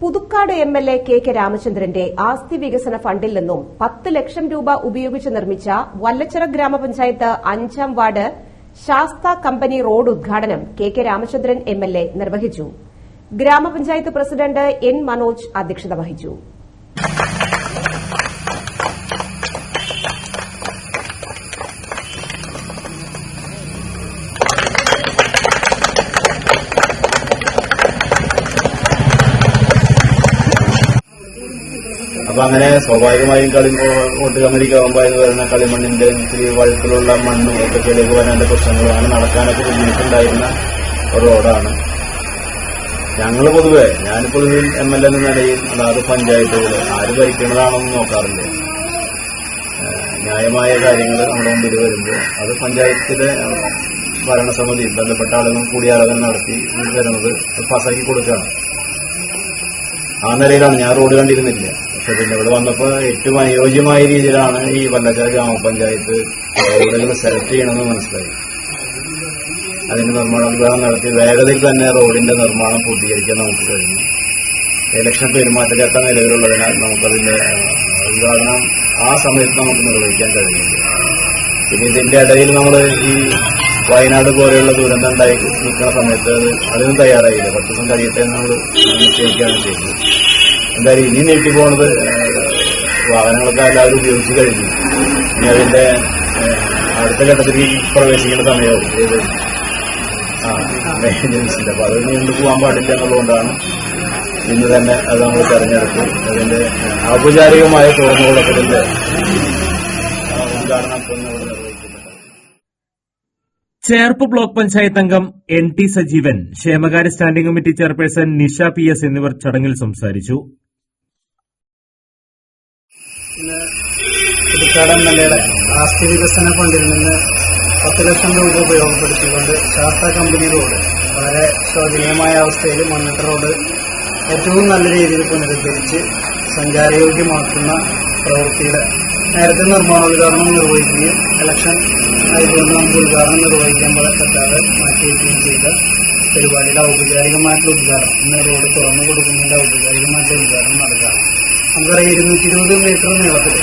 Puthukkad M L A K K രാമചന്ദ്രന്റെ ആസ്തി വികസന ഫണ്ടിൽ നിന്നും പത്ത് ലക്ഷം രൂപ ഉപയോഗിച്ച് നിർമ്മിച്ച വല്ലച്ചിറ ഗ്രാമപഞ്ചായത്ത് അഞ്ചാം വാർഡ് ശാസ്ത കമ്പനി റോഡ് ഉദ്ഘാടനം K K Ramachandran M L A നിർവഹിച്ചു. ഗ്രാമപഞ്ചായത്ത് പ്രസിഡന്റ് എൻ മനോജ് അധ്യക്ഷത വഹിച്ചു. അപ്പൊ അങ്ങനെ സ്വാഭാവികമായും കളി വോട്ട് കമ്മിറ്റിക്ക് ആകുമ്പോൾ ഇത് വരുന്ന കളിമണ്ണിന്റെ ഇത്തിരി വഴുക്കിലുള്ള മണ്ണും ഒക്കെ ചെലവ് വരേണ്ട പ്രശ്നങ്ങളാണ്. നടക്കാനൊക്കെ ബുദ്ധിമുട്ടുണ്ടായിരുന്ന ഒരു റോഡാണ്. ഞങ്ങൾ പൊതുവെ ഞാനിപ്പോൾ ഇതിൽ എം എൽ എ എന്ന നിലയിൽ അതാത് പഞ്ചായത്തുകൾ ആര് ഭരിക്കുന്നതാണെന്ന് നോക്കാറില്ല. ന്യായമായ കാര്യങ്ങൾ നമ്മുടെ മുമ്പിൽ വരുമ്പോൾ അത് പഞ്ചായത്തിലെ ഭരണസമിതി ബന്ധപ്പെട്ട ആളുകൾ കൂടിയാലോചന നടത്തി വരുന്നത് പാസ്സാക്കി കൊടുക്കുകയാണ് ആ നിലയിലാണ് ഞാൻ റോഡ് കണ്ടിരുന്നില്ല. പക്ഷെ പിന്നെ ഇവിടെ വന്നപ്പോൾ ഏറ്റവും അനുയോജ്യമായ രീതിയിലാണ് ഈ വല്ലച്ചാൽ ഗ്രാമപഞ്ചായത്ത് റോഡുകൾ സെലക്ട് ചെയ്യണമെന്ന് മനസ്സിലായി. അതിന്റെ നിർമ്മാണം വിവാഹം നടത്തി വേഗതയിൽ തന്നെ റോഡിന്റെ നിർമ്മാണം പൂർത്തീകരിക്കാൻ നമുക്ക് കഴിഞ്ഞു. ഇലക്ഷൻ പെരുമാറ്റച്ചട്ടം നിലവിലുള്ളതിനാൽ നമുക്കതിന്റെ ഉദ്ഘാടനം ആ സമയത്ത് നമുക്ക് നിർവഹിക്കാൻ കഴിഞ്ഞില്ല. പിന്നെ ഇതിന്റെ ഇടയിൽ നമ്മൾ ഈ വയനാട് പോലെയുള്ള ദുരന്തം ഉണ്ടായി നിൽക്കുന്ന സമയത്ത് അതിനും തയ്യാറായില്ല. പത്ത് ദിവസം കഴിയട്ടെ നമ്മൾ നിശ്ചയിക്കുകയാണ് ചെയ്തത്. എന്തായാലും ഇനി നീട്ടി പോകുന്നത് വാഹനങ്ങളൊക്കെ എല്ലാവരും ഉപയോഗിച്ച് കഴിഞ്ഞു. ഇനി അതിന്റെ അടുത്ത ഘട്ടത്തിലേക്ക് പ്രവേശിക്കേണ്ട സമയവും. ഏത് ആ ഏജൻസിന്റെ അപ്പൊ അതൊന്നും കൊണ്ട് പോകാൻ പാടില്ല എന്നുള്ളതുകൊണ്ടാണ് ഇന്ന് തന്നെ അത് നമ്മൾ തെരഞ്ഞെടുത്തു അതിന്റെ ഔപചാരികമായ തുറന്നുകൊടുക്കലിന്റെ ഉദ്ഘാടനം ചേർപ്പ് ബ്ലോക്ക് പഞ്ചായത്ത് അംഗം എൻ ടി സജീവൻ ക്ഷേമകാര്യ standing committee chairperson Nisha P S എന്നിവർ ചടങ്ങിൽ സംസാരിച്ചു. ആസ്തി വികസന ഫണ്ടിൽ നിന്ന് പത്ത് ലക്ഷം രൂപ ഉപയോഗപ്പെടുത്തിക്കൊണ്ട് ടാറ്റ കമ്പനി റോഡ് വളരെ ശോചനീയമായ അവസ്ഥയിൽ മണ്ണിട്ട റോഡ് ഏറ്റവും നല്ല രീതിയിൽ പുനരുദ്ധരിച്ച് സഞ്ചാരയോഗ്യമാക്കുന്ന പ്രവൃത്തിയുടെ നേരത്തെ നിർമ്മാണോദ്ഘാടനം നിർവഹിക്കുകയും ഇലക്ഷൻ ആയതുകൊണ്ട് നമുക്ക് ഉദ്ഘാടനം നിർവഹിക്കാൻ പറ്റാതെ മാറ്റിവെക്കുകയും ചെയ്ത. പരിപാടിയുടെ ഔപചാരികമായിട്ടുള്ള ഉദ്ഘാടനം ഇന്ന് റോഡ് തുറന്നു കൊടുക്കുന്നതിന്റെ ഔപചാരികമായിട്ടുള്ള ഉദ്ഘാടനം നടക്കാം നമുക്കറിയാം ഇരുന്നൂറ്റി ഇരുപത് മീറ്റർ നീളത്തിൽ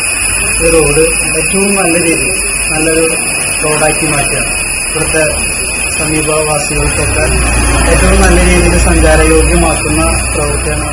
ഈ റോഡ് ഏറ്റവും നല്ല രീതിയിൽ നല്ലൊരു റോഡാക്കി മാറ്റുകയാണ് ഇവിടുത്തെ സമീപവാസികൾക്കൊക്കെ ഏറ്റവും നല്ല രീതിയിൽ സഞ്ചാരയോഗ്യമാക്കുന്ന പ്രവൃത്തിയാണ്